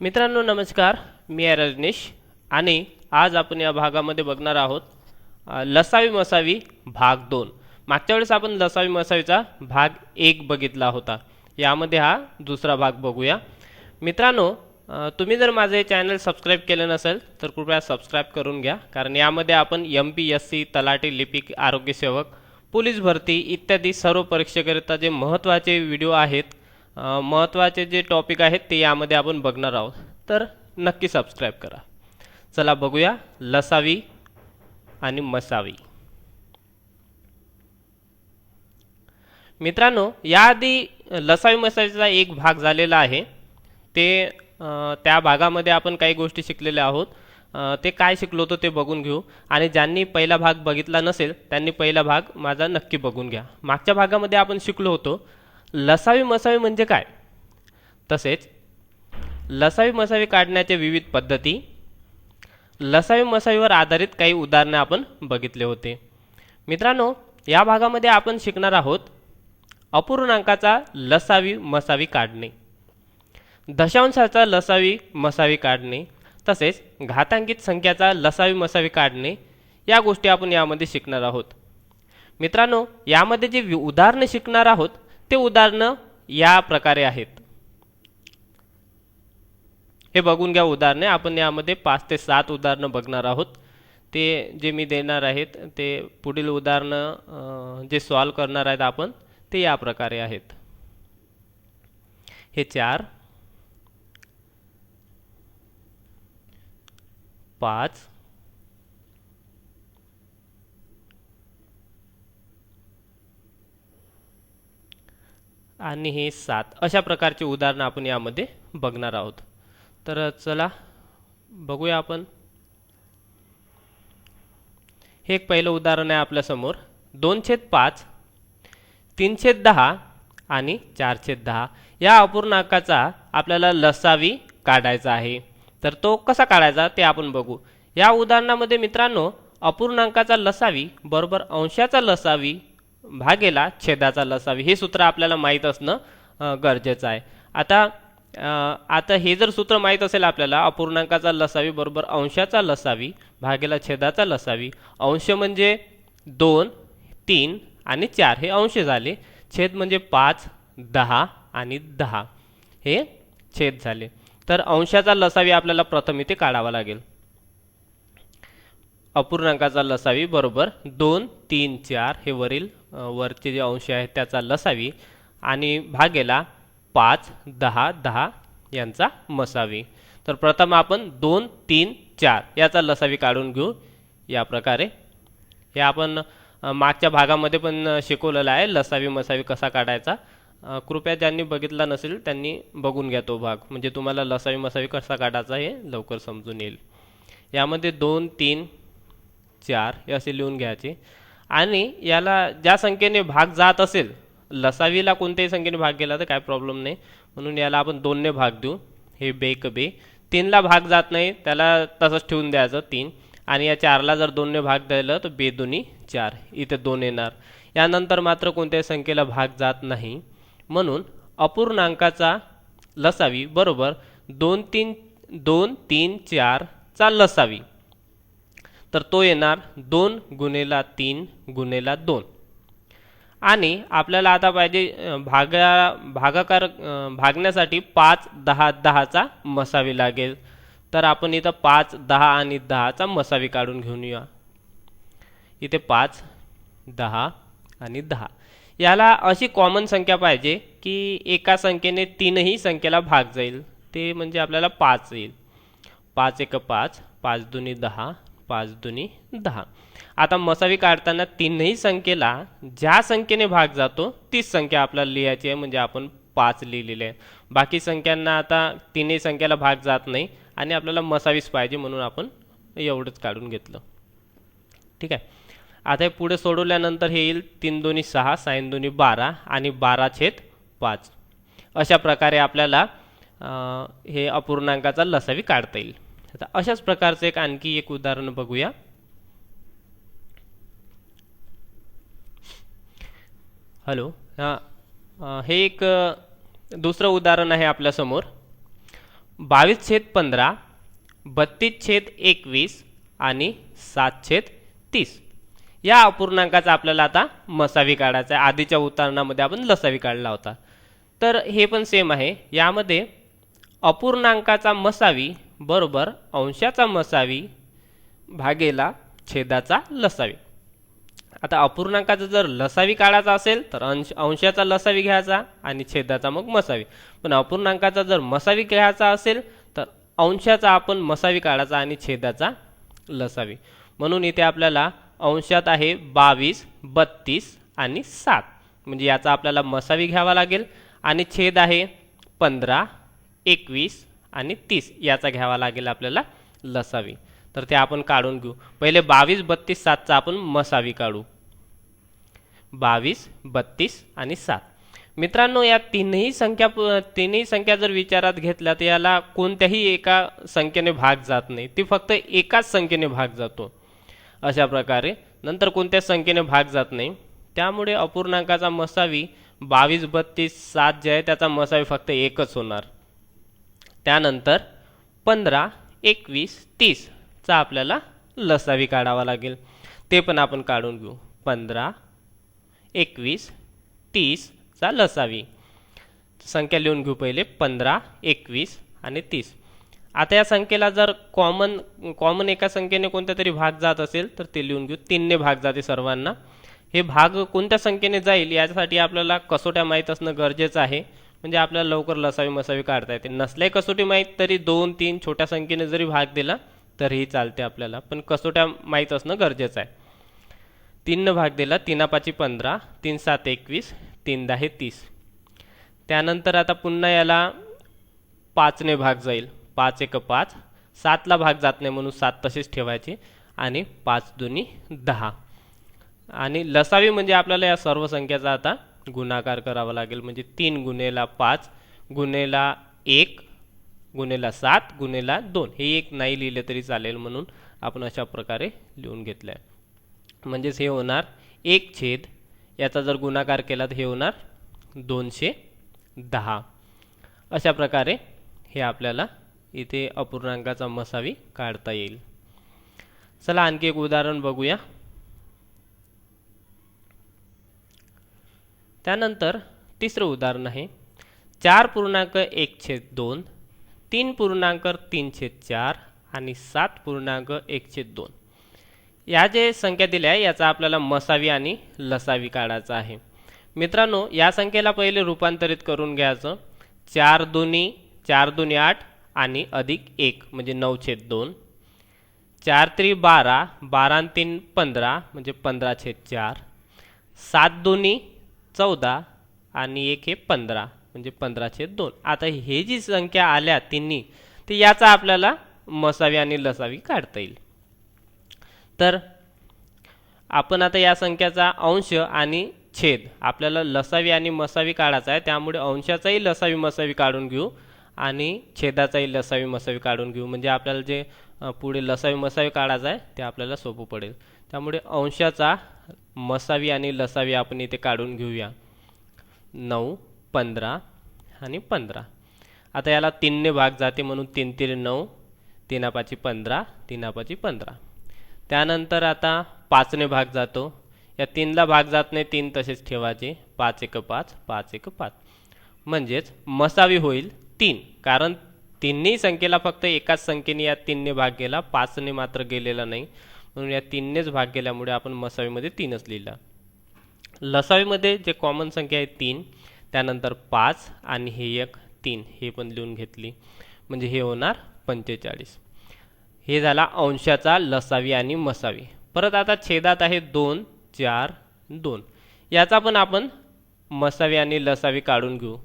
मित्रांनो नमस्कार. मी आहे रजनीश आणि आज आपण या भागामध्ये बघणार आहोत लसावी मसावी भाग दोन. मागच्या वेळेस आपण लसावी मसावीचा भाग एक बघितला होता. यामध्ये हा दुसरा भाग बघूया. मित्रांनो तुम्ही जर माझे चॅनल सबस्क्राईब केलं नसेल तर कृपया सबस्क्राईब करून घ्या. कारण यामध्ये आपण एम पी एस सी तलाठी लिपिक आरोग्यसेवक पोलीस भरती इत्यादी सर्व परीक्षेकरिता जे महत्त्वाचे व्हिडिओ आहेत महत्त्वाचे जे टॉपिक आहेत ते यामध्ये आपण बघणार आहोत. तर नक्की सबस्क्राईब करा. चला बघूया लसावी आणि मसावी. मित्रांनो याआधी लसावी मसावीचा एक भाग झालेला आहे. ते त्या भागामध्ये आपण काही गोष्टी शिकलेल्या आहोत. ते काय शिकलो होतो ते बघून घेऊ. आणि ज्यांनी पहिला भाग बघितला नसेल त्यांनी पहिला भाग माझा नक्की बघून घ्या. मागच्या भागामध्ये आपण शिकलो होतो लसावी मसावी म्हणजे काय? तसेच लसावी मसावी काढण्याच्या विविध पद्धती लसावी मसावीवर आधारित काही उदाहरणे आपण बघितले होते. मित्रांनो या भागामध्ये आपण शिकणार आहोत अपूर्णांकाचा लसावी मसावी काढणे दशांशाचा लसावी मसावी काढणे तसेच घातांकित संख्याचा लसावी मसावी काढणे या गोष्टी आपण यामध्ये शिकणार आहोत. मित्रांनो यामध्ये जे वि- उदाहरणे शिकणार आहोत ते उदाहरणं या प्रकारे आहेत. हे बघून घ्या उदाहरणे. आपण यामध्ये पाच ते सात उदाहरणं बघणार आहोत. ते जे मी देणार आहेत ते पुढील उदाहरणं जे सॉल्व करणार आहेत आपण ते या प्रकारे आहेत. हे चार पाच आणि हे सात. अशा प्रकारचे उदाहरणं आपण यामध्ये बघणार आहोत. तर चला बघूया आपण. हे एक पहिलं उदाहरण आहे आपल्यासमोर दोन छेद पाच तीन छेद दहा आणि चार छेद दहा. या अपूर्णांकाचा आपल्याला लसावी काढायचा आहे. तर तो कसा काढायचा ते आपण बघू. या उदाहरणामध्ये मित्रांनो अपूर्णांकाचा लसावी बरोबर अंशाचा लसावी भागेला छेदाचा लसावी. हे सूत्र आपल्याला माहीत असणं गरजेचं आहे. आता आता हे जर सूत्र माहीत असेल आपल्याला अपूर्णांकाचा लसावी बरोबर अंशाचा लसावी भागेला छेदाचा लसावी. अंश म्हणजे दोन तीन आणि चार. हे अंश झाले. छेद म्हणजे पाच दहा आणि दहा. हे छेद झाले. तर अंशाचा लसावी आपल्याला प्रथम इथे काढावा लागेल. अपूर्णांकाचा लसावी बरोबर दोन तीन चार हे वरील वरचे जे अंश आहेत त्याचा लसावी आणि भागेला पाच दहा दहा यांचा मसावी. तर प्रथम आपण दोन तीन चार याचा लसावी काढून घेऊ. या प्रकारे. हे आपण मागच्या भागामध्ये पण शिकवलेलं आहे लसावी मसावी कसा काढायचा. कृपया ज्यांनी बघितला नसेल त्यांनी बघून घ्या तो भाग. म्हणजे तुम्हाला लसावी मसावी कसा काढायचा हे लवकर समजून येईल. यामध्ये दोन तीन चार हे असे लिहून घ्यायचे. आणि याला ज्या संख्येने भाग जात असेल लसावीला कोणत्याही संख्येने भाग गेला तर काय प्रॉब्लेम नाही. म्हणून याला आपण दोनने भाग देऊ. हे बे क बे. तीनला भाग जात नाही त्याला तसंच ठेवून द्यायचं तीन. आणि या चारला जर दोनने भाग द्यायला तर बे दोन्ही चार. इथे दोन येणार. यानंतर मात्र कोणत्याही संख्येला भाग जात नाही. म्हणून अपूर्णांकाचा लसावी बरोबर दोन तीन दोन तीन चारचा लसावी. तर तो येणार दोन गुणेला तीन गुणेला दोन. आणि आपल्याला आता पाहिजे भागा भागाकार भागण्यासाठी पाच दहा दहाचा मसावी लागेल. तर आपण इथं पाच दहा आणि दहाचा मसावी काढून घेऊन येऊया इथे पाच दहा आणि दहा. याला अशी कॉमन संख्या पाहिजे की एका संख्येने तीनही संख्येला भाग जाईल. ते म्हणजे आपल्याला पाच येईल. पाच एक पाच पाच दोन्ही दहा पाच दुनी दहा. आता मसावी काढताना तीनही संख्येला ज्या संख्येने भाग जातो तीच संख्या आपल्याला लिहायची आहे म्हणजे आपण पाच लिहिलेले आहे बाकी संख्यांना आता तीनही संख्येला भाग जात नाही आणि आपल्याला मसावीच पाहिजे म्हणून आपण एवढंच काढून घेतलं. ठीक आहे? आता हे पुढे सोडवल्यानंतर हे येईल तीन दोन्ही सहा साईन दोन्ही बारा आणि बारा छेद पाच. अशा प्रकारे आपल्याला हे अपूर्णांकाचा लसावी काढता येईल. आता अशाच प्रकारचं एक आणखी एक उदाहरण बघूया. हॅलो हां हे एक दुसरं उदाहरण आहे आपल्यासमोर बावीस छेद पंधरा बत्तीस छेद एकवीस आणि सात छेद तीस. या अपूर्णांकाचा आपल्याला आता मसावी काढायचा आहे. आधीच्या उदाहरणामध्ये आपण लसावी काढला होता. तर हे पण सेम आहे. यामध्ये अपूर्णांकाचा मसावी बरोबर अंशाचा मसावी भागेला छेदाचा लसावी. आता अपूर्णांकाचा जर लसावी काढायचा असेल तर अंश अंशाचा लसावी घ्यायचा आणि छेदाचा मग मसावी. पण अपूर्णांकाचा जर मसावी घ्यायचा असेल तर अंशाचा आपण मसावी काढायचा आणि छेदाचा लसावी. म्हणून इथे आपल्याला अंशात आहे बावीस बत्तीस आणि सात. म्हणजे याचा आपल्याला मसावी घ्यावा लागेल आणि छेद आहे पंधरा एकवीस आणि तीस याचा घ्यावा लागेल आपल्याला लसावी. तर ते आपण काढून घेऊ. पहिले बावीस बत्तीस सातचा आपण मसावी काढू. बावीस बत्तीस आणि सात. मित्रांनो या तीनही संख्या तीनही संख्या जर विचारात घेतल्या तर याला कोणत्याही एका संख्येने भाग जात नाही. ती फक्त एकाच संख्येने भाग जातो. अशा प्रकारे. नंतर कोणत्या संख्येने भाग जात नाही? त्यामुळे अपूर्णांकाचा मसावी बावीस बत्तीस सात जे आहे त्याचा मसावी फक्त एकच होणार. त्यानंतर पंधरा एकवीस तीसचा आपल्याला लसावी काढावा लागेल. ते पण आपण काढून घेऊ. पंधरा एकवीस तीसचा लसावी. संख्या लिहून घेऊ पहिले. पंधरा एकवीस आणि तीस. आता या संख्येला जर कॉमन कॉमन एका संख्येने कोणत्या तरी भाग जात असेल तर ते लिहून घेऊ. तीनने भाग जाते सर्वांना. हे भाग कोणत्या संख्येने जाईल यासाठी आपल्याला कसोट्या माहीत असणं गरजेचं आहे. म्हणजे आपल्याला लवकर लसावी मसावी काढता येते. नसल्याही कसोटी माहीत तरी दोन तीन छोट्या संख्येने जरी भाग दिला तरीही चालते आपल्याला. पण कसोट्या माहीत असणं गरजेचं आहे. तीननं भाग दिला तीनापाची पंधरा तीन सात एकवीस तीन दहा तीस. त्यानंतर आता पुन्हा याला पाचने भाग जाईल. पाच एक पाच. सातला भाग जात नाही म्हणून सात तसेच ठेवायचे आणि पाच दोन्ही दहा. आणि लसावी म्हणजे आपल्याला या सर्व संख्याचा आता गुणाकार करावा लागेल. म्हणजे तीन गुन्हेला पाच गुन्हेला एक गुन्हेला सात गुन्हेला दोन. हे एक नाही लिहिले तरी चालेल म्हणून आपण अशा प्रकारे लिहून घेतलं आहे म्हणजेच हे होणार एक छेद. याचा जर गुणाकार केला तर हे होणार दोनशे दहा. अशा प्रकारे हे आपल्याला इथे अपूर्णांकाचा मसावी काढता येईल. चला आणखी एक उदाहरण बघूया. त्यानंतर तिसरं उदाहरण आहे. चार पूर्णांक एक छेद दोन तीन पूर्णांक तीन छेद चार आणि सात पूर्णांक एक छेद दोन. या जे संख्या दिल्या आहे याचा आपल्याला मसावी आणि लसावी काढायचा आहे. मित्रांनो या संख्येला पहिले रूपांतरित करून घ्यायचं. चार दोन्ही चार दोन्ही आठ आणि अधिक एक म्हणजे नऊ छेद दोन. चार त्री बारा बारा तीन पंधरा म्हणजे पंधरा छेद चार. सात दोन्ही चौदा आणि एक हे पंधरा म्हणजे पंधराचे दोन. आता हे जी संख्या आल्या तिन्ही ते याचा आपल्याला मसावी आणि लसावी काढता येईल. तर आपण आता या संख्याचा अंश आणि छेद आपल्याला लसावी आणि मसावी काढायचा आहे. त्यामुळे अंशाचाही लसावी मसावी काढून घेऊ आणि छेदाचाही लसावी मसावी काढून घेऊ. म्हणजे आपल्याला जे पुढे लसावी मसावी काढायचं आहे ते आपल्याला सोपं पडेल. त्यामुळे अंशाचा मसावी आणि लसावी आपण इथे काढून घेऊया. नऊ पंधरा आणि पंधरा. आता याला तीनने भाग जाते म्हणून तीन तीन नऊ तीनापाची पंधरा तीनापाची पंधरा. त्यानंतर आता पाचने भाग जातो. या तीनला भाग जात नाही तीन तसेच ठेवायचे. पाच एक पाच पाच एक पाच. म्हणजेच मसावी होईल तीन. कारण तिन्ही संख्येला फक्त एकाच संख्येने या तीनने भाग गेला. पाचने मात्र गेलेला नाही. म्हणून या तीननेच भाग गेल्यामुळे आपण मसावीमध्ये तीनच लिहिला. लसावीमध्ये जे कॉमन संख्या आहे तीन त्यानंतर पाच आणि हे एक तीन हे पण लिहून घेतली. म्हणजे हे होणार पंचेचाळीस. हे झाला अंशाचा लसावी आणि मसावी. परत आता छेदात आहे दोन चार दोन. याचा पण आपण मसावी आणि लसावी काढून घेऊ.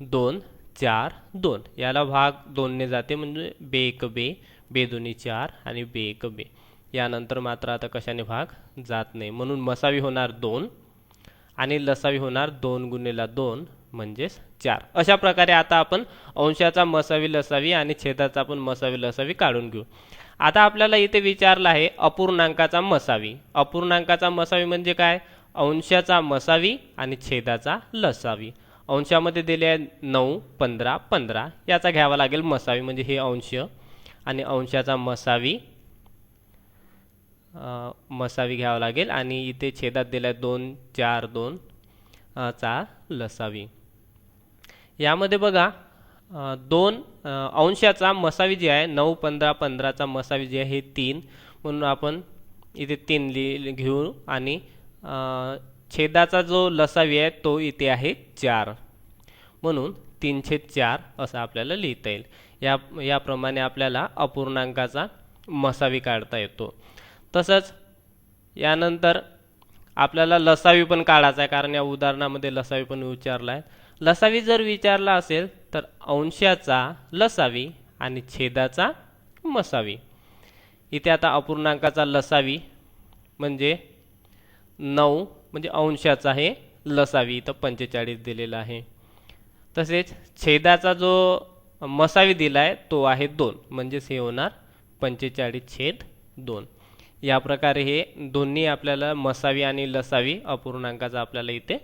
दोन चार दोन. याला भाग दोनने जाते म्हणजे बे एक बे. बे दोन्ही चार आणि बे एक बे. यानंतर मात्र आता कशाने भाग? जात नाही. म्हणून मसावी होणार दोन आणि लसावी होणार दोन गुन्हेला दोन म्हणजेच चार. अशा प्रकारे आता आपण अंशाचा मसावी लसावी आणि छेदाचा पण मसावी लसावी काढून घेऊ. आता आपल्याला इथे विचारलं आहे अपूर्णांकाचा मसावी. अपूर्णांकाचा मसावी म्हणजे काय? अंशाचा मसावी आणि छेदाचा लसावी. अंशामध्ये दिले आहे नऊ पंधरा पंधरा. याचा घ्यावा लागेल मसावी म्हणजे हे अंश. आणि अंशाचा मसावी मसावी घ्यावा लागेल. आणि इथे छेदात दिला दोन चार दोन चा लसावी. यामध्ये बघा दोन अंशाचा मसावी जी आहे नऊ पंधरा पंधराचा मसावी जे आहे हे तीन. म्हणून आपण इथे तीन लि घेऊ आणि छेदाचा जो लसावी आहे तो इथे आहे चार. म्हणून तीनशे चार असं आपल्याला लिहिता येईल. या याप्रमाणे आपल्याला अपूर्णांकाचा मसावी काढता येतो. तसंच यानंतर आपल्याला लसावी पण काढायचा आहे कारण या उदाहरणामध्ये लसावी पण विचारला आहे लसावी जर विचारला असेल तर अंशाचा लसावी आणि छेदाचा मसावी. इथे आता अपूर्णांकाचा लसावी म्हणजे नऊ म्हणजे अंशाचा हे लसावी इथं पंचेचाळीस दिलेला आहे. तसेच छेदाचा जो मसावी दिला आहे तो आहे दोन. म्हणजेच हे होणार पंचेचाळीस छेद दोन. या प्रकारे हे दोन्ही आपल्याला मसावी आणि लसावी अपूर्णांकाचा आपल्याला इथे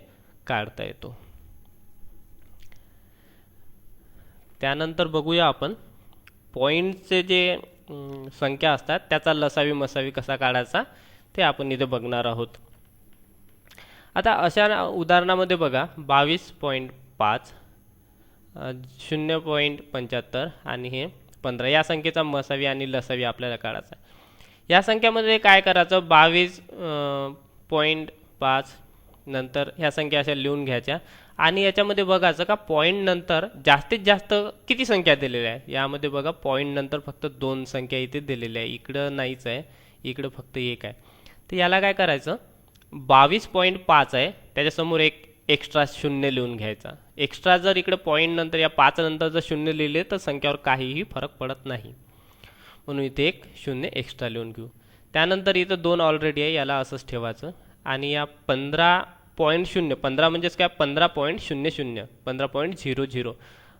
काढता येतो. त्यानंतर बघूया आपण. पॉईंटचे जे संख्या असतात त्याचा लसावी मसावी कसा काढायचा ते आपण इथे बघणार आहोत. आता अशा उदाहरणामध्ये बघा बावीस पॉईंट पाच. शून्य पॉईंट पंच्याहत्तर आणि हे पंधरा. या संख्येचा मसावी आणि लसावी आपल्याला काढायचा या संख्यामध्ये काय करायचं? बावीस पॉईंट पाच नंतर ह्या संख्या अशा लिहून घ्यायच्या. आणि याच्यामध्ये बघायचं का पॉईंट नंतर जास्तीत जास्त किती संख्या दिलेल्या आहे यामध्ये बघा पॉईंट नंतर फक्त दोन संख्या इथे दिलेल्या आहे इकडं नाहीच आहे इकडं फक्त एक आहे. तर याला काय करायचं? बावीस पॉईंट पाच आहे. त्याच्यासमोर एक एक्स्ट्रा शून्य लिहून घ्यायचा. एक्स्ट्रा जर इकडे पॉईंट नंतर या पाच नंतर जर शून्य लिहिले तर संख्यावर काहीही फरक पडत नाही. म्हणून इथे एक शून्य एक्स्ट्रा लिहून घेऊ. त्यानंतर इथं दोन ऑलरेडी आहे याला असंच ठेवायचं. आणि या पंधरा पॉईंट शून्य पंधरा म्हणजेच काय? पंधरा पॉईंट शून्य शून्य पंधरा पॉईंट झिरो झिरो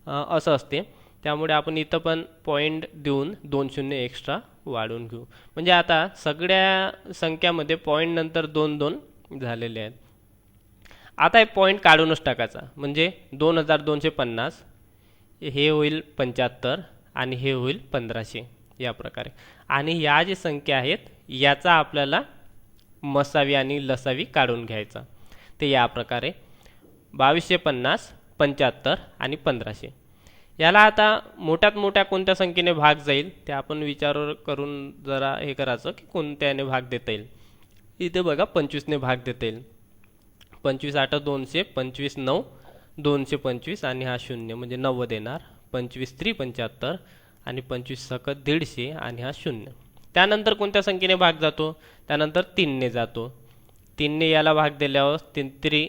असं असते. त्यामुळे आपण इथं पण पॉईंट देऊन दोन शून्य एक्स्ट्रा वाढवून घेऊ. म्हणजे आता सगळ्या संख्यामध्ये पॉईंट नंतर दोन दोन झालेले आहेत. आता एक पॉईंट काढूनच टाकायचा. म्हणजे दोन हजार दोनशे पन्नास हे होईल पंच्याहत्तर आणि हे होईल पंधराशे या प्रकारे. आणि या जे संख्या आहेत याचा आपल्याला मसावी आणि लसावी काढून घ्यायचा. ते या प्रकारे. बावीसशे पन्नास पंच्याहत्तर आणि पंधराशे. याला आता मोठ्यात मोठ्या कोणत्या संख्येने भाग जाईल ते आपण विचार करून जरा हे करायचं की कोणत्याने भाग देता येईल. इथे बघा पंचवीसने भाग देता येईल. पंचवीस आठ दोनशे पंचवीस नऊ दोनशे पंचवीस आणि हा शून्य म्हणजे नव्वद येणार. पंचवीस त्रि पंच्याहत्तर आणि पंचवीस सकत दीडशे आणि हा शून्य. त्यानंतर कोणत्या संख्येने भाग जातो? त्यानंतर तीनने जातो. तीनने याला भाग दिल्यावर तीन त्रि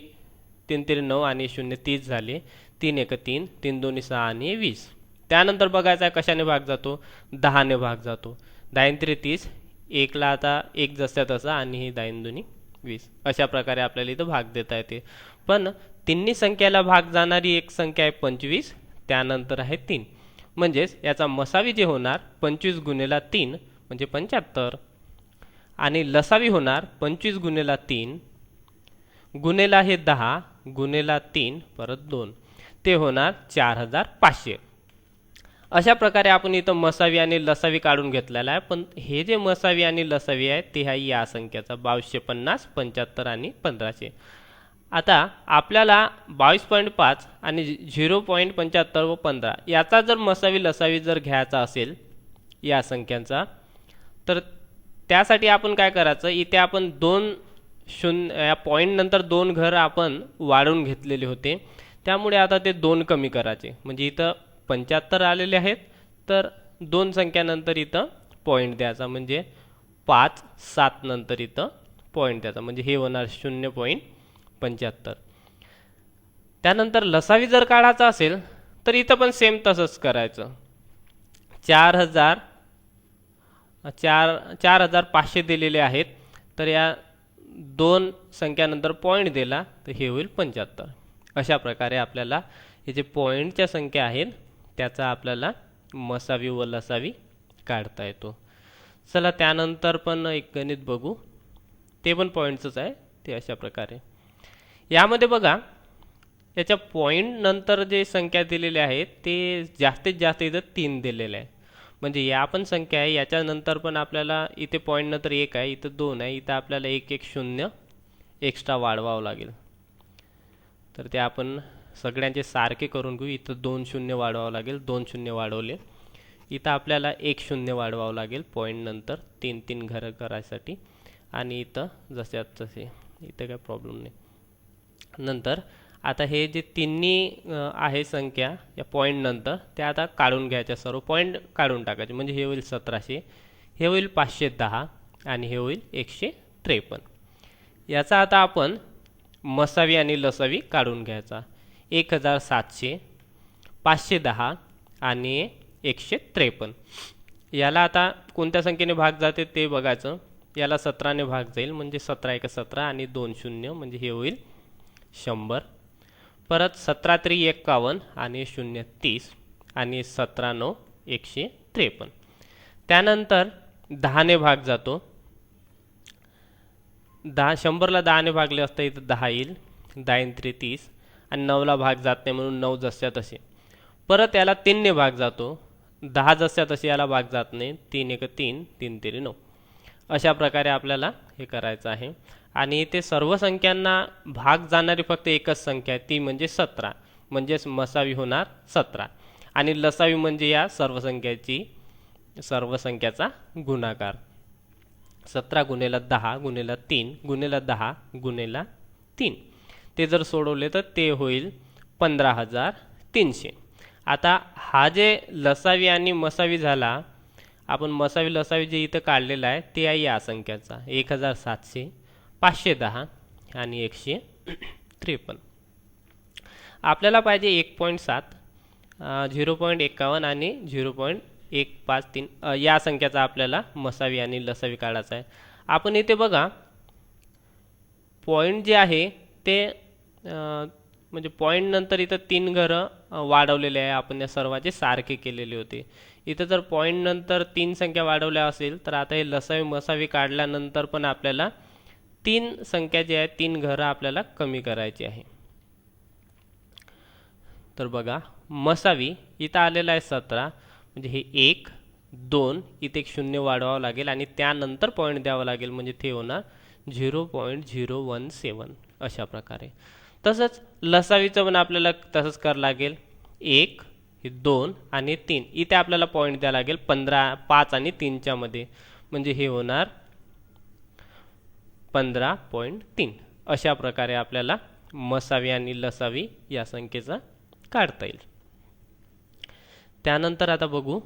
तीन त्रि नऊ आणि शून्य तीस झाले. तीन एक तीन तीन दोन्ही सहा आणि वीस. त्यानंतर बघायचा आहे कशाने भाग जातो? दहाने भाग जातो. दाईन त्रि तीस एकला आता एक जसा तसा आणि हे दाईन दोन्ही वीस. अशा प्रकारे आपल्याला इथं भाग देता येते. पण तिन्ही संख्याला भाग जाणारी एक संख्या आहे पंचवीस त्यानंतर आहे तीन. म्हणजेच याचा मसावी जे होणार पंचवीस गुन्हेला तीन म्हणजे पंच्याहत्तर. आणि लसावी होणार पंचवीस गुन्हेला तीन गुन्हेला हे दहा गुन्हेला तीन परत दोन. ते होणार चार हजार पाचशे. अशा प्रकारे आपण इथं मसावी आणि लसावी काढून घेतलेला आहे. पण हे जे मसावी आणि लसावी आहे ते आहे या संख्याचा. बावीसशे पन्नास पंच्याहत्तर आणि पंधराशे. आता आपल्याला बावीस पॉईंट पाच आणि झिरो पॉईंट पंच्याहत्तर व पंधरा याचा जर मसावी लसावी जर घ्यायचा असेल या संख्यांचा तर त्यासाठी आपण काय करायचं? इथे आपण दोन शून्य या पॉईंट नंतर दोन घर आपण वाढवून घेतलेले होते. त्यामुळे आता ते दोन कमी करायचे. म्हणजे इथं पंच्याहत्तर आलेले आहेत तर दोन संख्यानंतर इथं पॉईंट द्यायचा. म्हणजे पाच सात नंतर इथं पॉईंट द्यायचा. म्हणजे हे होणार शून्य पॉईंट पंच्याहत्तर. त्यानंतर लसावी जर काढायचा असेल तर इथं पण सेम तसंच करायचं. चार हजार चार चार हजार पाचशे दिलेले आहेत तर या दोन संख्यानंतर पॉईंट दिला तर हे होईल पंच्याहत्तर. अशा प्रकारे आपल्याला हे जे पॉईंटच्या संख्या आहेत त्याचा आपल्याला मसावी व लसावी काढता येतो. चला त्यानंतर पण एक गणित बघू. ते पण पॉईंटचंच आहे ते अशा प्रकारे. यामध्ये बघा याच्या पॉईंट नंतर जे संख्या दिलेल्या आहेत ते जास्तीत जास्त इथं तीन दिलेले आहे. म्हणजे या पण संख्या आहे याच्यानंतर पण आपल्याला इथे पॉईंट नंतर एक आहे इथं दोन आहे इथं आपल्याला एक एक शून्य एक्स्ट्रा वाढवावं लागेल. तर ते आपण सगळ्यांचे सारखे करून घेऊ. इथं दोन शून्य वाढवावं लागेल दोन शून्य वाढवले. इथं आपल्याला एक शून्य वाढवावं लागेल पॉईंट नंतर तीन तीन घरं करायसाठी. आणि इथं जशात तसे इथं काय प्रॉब्लेम नाही. नंतर आता हे जे तिन्ही आहे संख्या या पॉईंट नंतर त्या आता काढून घ्यायच्या सर्व. पॉईंट काढून टाकायचे. म्हणजे हे होईल सतराशे हे होईल पाचशे दहा आणि हे होईल एकशे त्रेपन्न. याचा आता आपण मसावी आणि लसावी काढून घ्यायचा. एक हजार सातशे पाचशे दहा आणि एकशे त्रेपन्न. याला आता कोणत्या संख्येने भाग जाते ते बघायचं. याला सतराने भाग जाईल म्हणजे सतरा एक सतरा आणि दोन शून्य म्हणजे हे होईल शंभर. परत सतरा त्री एक्कावन्न आणि शून्य तीस आणि सतरा नऊ एकशे त्रेपन्न. त्यानंतर दहाने भाग जातो. दहा शंभरला दहाने भागले असता इथं दहा येईल. दहा त्रे तीस. आणि नऊला भाग जात नाही म्हणून नऊ जसच्या तसे परत याला तीनने भाग जातो. दहा जसच्या तसे याला भाग जात नाही. तीन एक तीन तीन तेरी नऊ. अशा प्रकारे आपल्याला हे करायचं आहे. आणि ते सर्व संख्यांना भाग जाणारी फक्त एकच संख्या आहे. ती म्हणजे सतरा. म्हणजेच मसावी होणार सतरा. आणि लसावी म्हणजे या सर्व संख्याची सर्व संख्याचा गुणाकार. सतरा गुन्हेला दहा गुन्हेला तीन गुन्हेला दहा गुन्हेला तीन. ते जर सोडवले तर ते होईल पंधरा हजार तीनशे. आता हा जे लसावी आणि मसावी झाला आपण मसावी लसावी जे इथं काढलेलं आहे ते आहे या संख्याचा. एक हजार सातशे पाचशे दहा आणि एकशे त्रेपन्न. आपल्याला पाहिजे एक पॉईंट सात झिरो पॉईंट एकावन्न आणि झिरो पॉईंट एक पाच तीन या संख्याचा आपल्याला मसावी आणि लसावी काढायचा आहे. आपण इथे बघा पॉईंट जे आहे ते म्हणजे पॉईंट नंतर इथं तीन घरं वाढवलेले आहे. आपण या सर्वाचे सारखे केलेले होते. इथं जर पॉईंट नंतर तीन संख्या वाढवल्या असेल तर आता हे लसावी मसावी काढल्यानंतर पण आपल्याला तीन संख्या जी आहे तीन घरं आपल्याला कमी करायची आहे. तर बघा मसावी इथं आलेलं आहे सतरा. म्हणजे हे एक दोन इथे एक शून्य वाढवावं लागेल आणि त्यानंतर पॉईंट द्यावं लागेल. म्हणजे ते होणार zero point zero one seven अशा प्रकारे. तसंच लसावीचं पण आपल्याला तसंच करावं लागेल. एक दोन आणि तीन. इथे आपल्याला पॉईंट द्यावं लागेल पंधरा पाच आणि तीनच्या मध्ये. म्हणजे हे होणार पंधरा पॉईंट तीन. अशा प्रकारे आपल्याला मसावी आणि लसावी या संख्येचा काढता येईल. त्यानंतर आता बघू.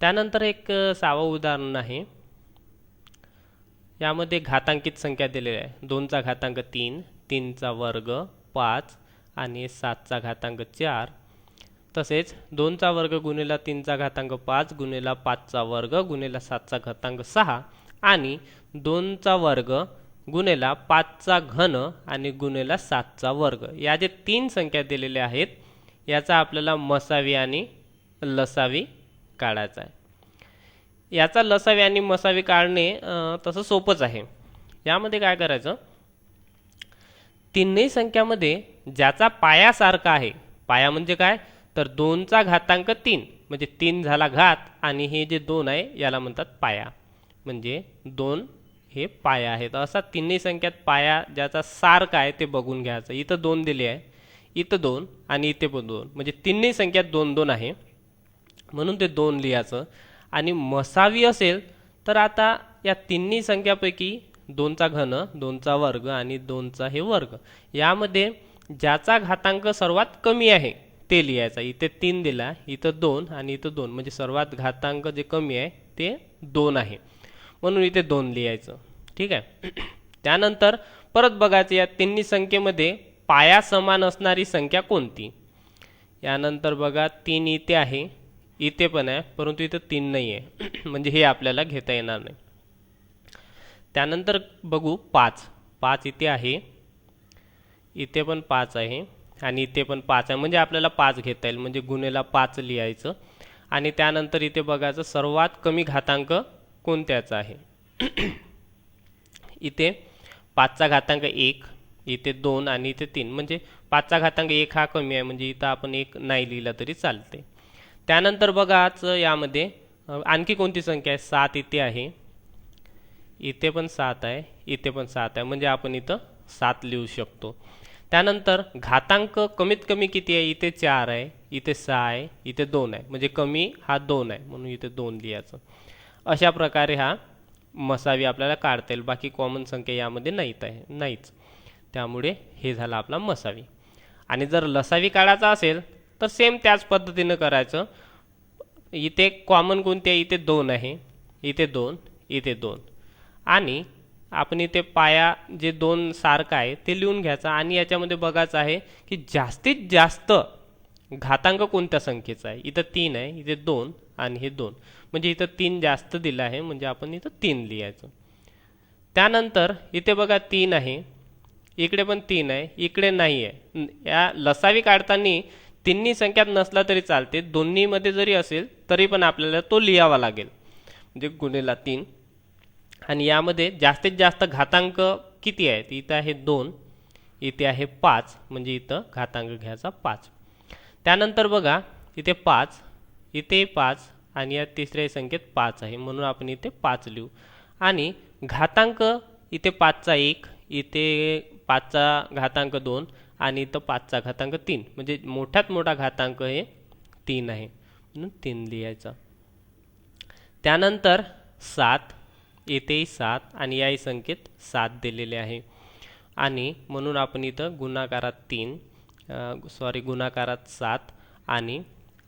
त्यानंतर एक सावं सहावं उदाहरण आहे. यामध्ये घातांकित संख्या दिलेल्या आहे. दोनचा घातांक तीन तीनचा वर्ग पाच आणि सातचा घातांक चार. तसेच दोनचा वर्ग गुणेला तीनचा घातांक पाच गुणेला पाचचा वर्ग गुणेला सातचा घातांक सहा आणि दोनचा वर्ग गुणेला पाचचा घन आणि गुणेला सातचा वर्ग. या जे तीन संख्या दिलेल्या आहेत याचा आपल्याला मसावी आणि लसावी काढायचा आहे. याचा लसावे आणि मसावी काढणे तसं सोपंच आहे. यामध्ये काय करायचं? तीनही संख्यामध्ये ज्याचा पाया सारखा आहे पाया म्हणजे काय? तर दोनचा घातांक तीन म्हणजे तीन झाला घात आणि हे जे दोन आहे याला म्हणतात पाया. म्हणजे दोन हे पाया आहेत. असा तिन्ही संख्यात पाया ज्याचा सारखा आहे ते बघून घ्यायचं. इथं दोन दिले आहे. इथं दोन आणि इथे पण दोन. म्हणजे तिन्ही संख्यात दोन दोन आहे. म्हणून ते दोन लिहायचं. आणि मसावी असेल तर आता या तिन्ही संख्यापैकी दोनचा घन दोनचा वर्ग आणि दोनचा हे वर्ग यामध्ये ज्याचा घातांक सर्वात कमी आहे ते लिहायचा. इथे तीन दिला इथं दोन आणि इथं दोन. म्हणजे सर्वात घातांक जे कमी आहे ते दोन आहे. म्हणून इथे दोन लिहायचं. ठीक आहे? त्यानंतर परत बघायचं या तिन्ही संख्येमध्ये पाया समान असणारी संख्या कोणती? यानंतर बघा तीन इथे आहे. इथे पण आहे परंतु इथं तीन नाही आहे म्हणजे हे आपल्याला घेता येणार नाही. त्यानंतर बघू पाच. पाच इथे आहे. इथे पण पाच आहे आणि इथे पण पाच आहे. म्हणजे आपल्याला पाच घेता येईल. म्हणजे गुन्हेला पाच लिहायचं. आणि त्यानंतर इथे बघायचं सर्वात कमी घातांक कोणत्याचा आहे? इथे पाचचा घातांक एक इथे दोन आणि इथे तीन. म्हणजे पाचचा घातांक एक हा कमी आहे. म्हणजे इथं आपण एक नाही लिहिला तरी चालते त्यानंतर बघा आज यामध्ये आणखी कोणती संख्या आहे? सात इथे आहे. इथे पण सात आहे इथे पण सात आहे. म्हणजे आपण इथं सात लिहू शकतो. त्यानंतर घातांक कमीत कमी किती आहे? इथे चार आहे इथे सहा आहे इथे दोन आहे. म्हणजे कमी हा दोन आहे म्हणून इथे दोन लिहायचं. अशा प्रकारे हा मसावी आपल्याला काढता येईल. बाकी कॉमन संख्या यामध्ये नाहीत आहे नाहीच. त्यामुळे हे झालं आपला मसावी. आणि जर लसावी काढायचा असेल तर सेम त्याच पद्धतीनं करायचं. इथे कॉमन कोणते आहे इथे दोन आहे. इथे दोन इथे दोन. आणि आपण इथे पाया जे दोन सारखं आहे ते लिहून घ्यायचं. आणि याच्यामध्ये बघायचं आहे की जास्तीत जास्त घातांक कोणत्या संख्येचा आहे? इथं तीन आहे इथे दोन आणि हे दोन. म्हणजे इथं तीन जास्त दिलं आहे म्हणजे आपण इथं तीन लिहायचं. त्यानंतर इथे बघा तीन आहे. इकडे पण तीन आहे इकडे नाही आहे. या लसावी काढताना तिन्ही संख्यात नसला तरी चालते. दोन्हीमध्ये जरी असेल तरी पण आपल्याला तो लिहावा लागेल. म्हणजे गुन्हेला तीन. आणि यामध्ये जास्तीत जास्त घातांक किती आहेत? इथं आहे दोन. इथे आहे पाच. म्हणजे इथं घातांक घ्यायचा पाच. त्यानंतर बघा इथे पाच इथे पाच आणि या तिसऱ्या संख्येत पाच आहे. म्हणून आपण इथे पाच लिहू. आणि घातांक इथे पाचचा एक इथे पाचचा घातांक दोन आणि इथं पाचचा घातांक तीन. म्हणजे मोठ्यात मोठा घातांक हे तीन आहे. म्हणून तीन लिहायचा. त्यानंतर सात येथेही सात आणि याही संख्येत सात दिलेले आहे. आणि म्हणून आपण इथं गुणाकारात तीन सॉरी गुणाकारात सात आणि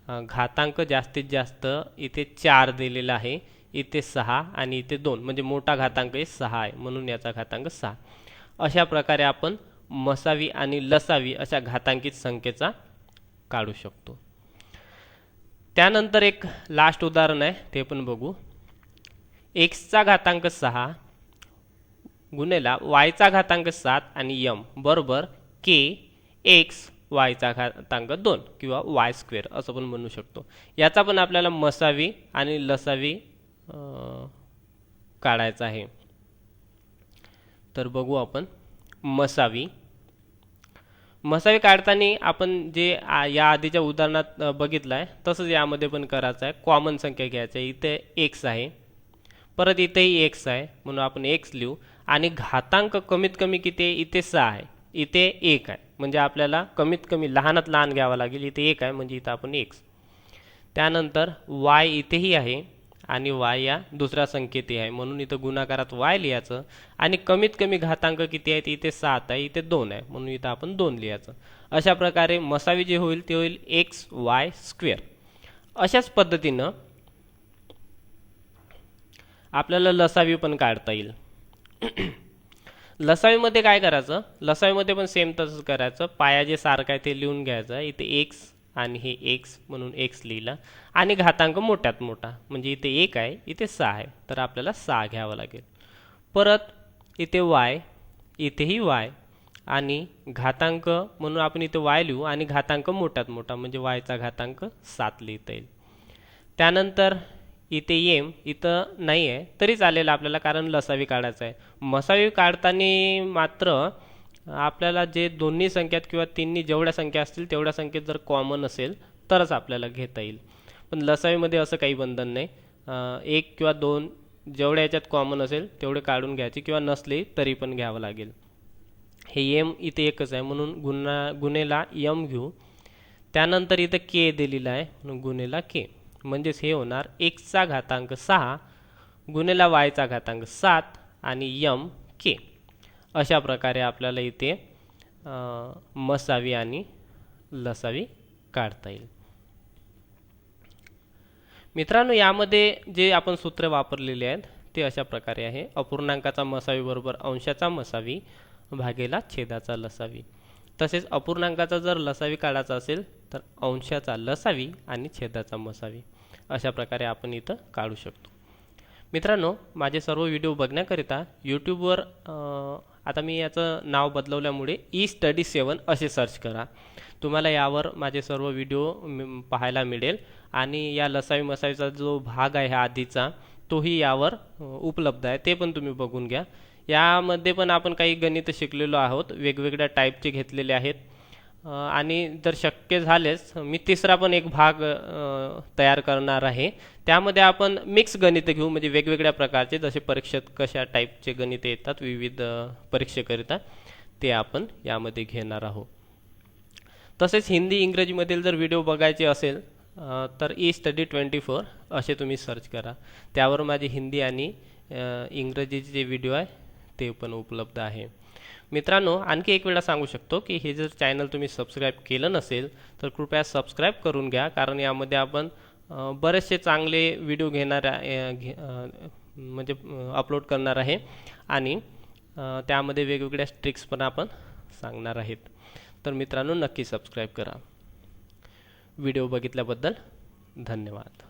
घातांक जास्तीत जास्त इथे चार दिलेला आहे. इथे सहा आणि इथे दोन. म्हणजे मोठा घातांक हे सहा आहे. म्हणून याचा घातांक सहा. अशा प्रकारे आपण मसावी आणि लसावी अशा घातांकित संख्येचा काढू शकतो. त्यानंतर एक लास्ट उदाहरण आहे ते पण बघू. एक्सचा घातांक सहा गुन्हेला वायचा घातांक सात आणि यम बरोबर के एक्स वायचा घातांक दोन किंवा वाय स्क्वेअर असं पण म्हणू शकतो. याचा पण आपल्याला मसावी आणि लसावी काढायचा आहे. तर बघू आपण मसावी मसावे काढताना आपण जे या आधीच्या उदाहरणात बघितलं आहे तसंच यामध्ये पण करायचं आहे. कॉमन संख्या घ्यायचं आहे. इथे एक्स आहे. परत इथेही एक्स आहे. म्हणून आपण एक्स लिहू. आणि घातांक कमीत कमी किती इथे सहा आहे. इथे एक आहे. म्हणजे आपल्याला कमीत कमी लहानात लहान घ्यावा लागेल. इथे एक आहे. म्हणजे इथं आपण एक्स त्यानंतर वाय इथेही आहे. आणि वाय या दुसरा संख्येतही आहे. म्हणून इथं गुणाकारात वाय लिहायचं आणि कमीत कमी घातांक किती आहेत इथे सात आहे इथे दोन आहे. म्हणून इथं आपण दोन लिहायचं. अशा प्रकारे मसावी जे होईल ते होईल एक्स वाय स्क्वेअर अशाच पद्धतीनं आपल्याला लसावी पण काढता येईल. लसावीमध्ये काय करायचं? लसावीमध्ये पण सेम तसंच करायचं. पाया जे सारखं आहे ते लिहून घ्यायचं. इथे एक्स आणि हे एक्स म्हणून एक्स लिहिला. आणि घातांक मोठ्यात मोठा. म्हणजे इथे एक आहे इथे सहा आहे. तर आपल्याला सहा घ्यावं लागेल. परत इथे वाय इथेही वाय आणि घातांक म्हणून आपण इथे वाय लिहू आणि घातांक मोठ्यात मोठा. म्हणजे वायचा घातांक सात लिहिता येईल. त्यानंतर इथे एम इथं नाही आहे. तरी चालेल आपल्याला कारण लसावी काढायचा आहे. मसावी काढताना मात्र आपल्याला जे दोन्ही संख्यात किंवा तिन्ही जेवढ्या संख्या असतील तेवढ्या संख्येत जर कॉमन असेल तरच आपल्याला घेता येईल. पण लसावीमध्ये असं काही बंधन नाही. एक किंवा दोन जेवढ्या याच्यात कॉमन असेल तेवढे काढून घ्यायचे किंवा नसले तरी पण घ्यावं लागेल. हे यम इथे एकच आहे म्हणून गुन्हा गुन्हेला यम घेऊ. त्यानंतर इथं के दिलेला आहे म्हणून गुन्हेला के म्हणजेच हे होणार एक्सचा घातांक सहा गुन्हेला वायचा घातांक सात आणि यम के अशा प्रकारे आपल्याला इथे मसावी आणि लसावी काढता येईल. मित्रांनो यामध्ये जे आपण सूत्र वापरलेले आहेत ते अशा प्रकारे आहे. अपूर्णांकाचा मसावी बरोबर अंशाचा मसावी भागेला छेदाचा लसावी. तसेच अपूर्णांकाचा जर लसावी काढायचा असेल तर अंशाचा लसावी आणि छेदाचा मसावी अशा प्रकारे आपण इथं काढू शकतो. मित्रांनो माझे सर्व व्हिडिओ बघण्याकरिता यूट्यूबवर आता मी याचं नाव बदलवल्यामुळे ई स्टडी सेवन असे सर्च करा. तुम्हाला यावर माझे सर्व व्हिडिओ पाहायला मिळेल. आणि या लसावी मसावीचा जो भाग आहे आधीचा तोही यावर उपलब्ध आहे. ते पण तुम्ही बघून घ्या. यामध्ये पण आपण काही गणित शिकलेलो आहोत. वेगवेगळ्या टाईपचे घेतलेले आहेत. आणि जर शक्य झालेच मी तिसरा पण एक भाग तयार करणार आहे. त्यामध्ये आपण मिक्स गणित घेऊ म्हणजे वेगवेगळ्या प्रकारचे जसे परीक्षेत कशा टाईपचे गणित येतात विविध परीक्षेकरिता ते आपण यामध्ये घेणार आहोत. तसेच हिंदी इंग्रजीमधील जर व्हिडिओ बघायचे असेल तर ई स्टडी ट्वेंटी फोर असे तुम्ही सर्च करा. त्यावर माझे हिंदी आणि इंग्रजीचे जे व्हिडिओ आहे ते पण उपलब्ध आहे. मित्रांनो आणखी एक वेळा सांगू शकतो की हे जर चॅनल तुम्ही सबस्क्राईब केलं नसेल तर कृपया सबस्क्राईब करून घ्या कारण यामध्ये आपण बरेचसे चांगले व्हिडिओ घेणार घे- म्हणजे अपलोड करणार आहे. आणि त्यामध्ये वेगवेगळ्या ट्रिक्स पण आपण सांगणार आहेत. तर मित्रांनो नक्की सबस्क्राईब करा. व्हिडिओ बघितल्याबद्दल धन्यवाद.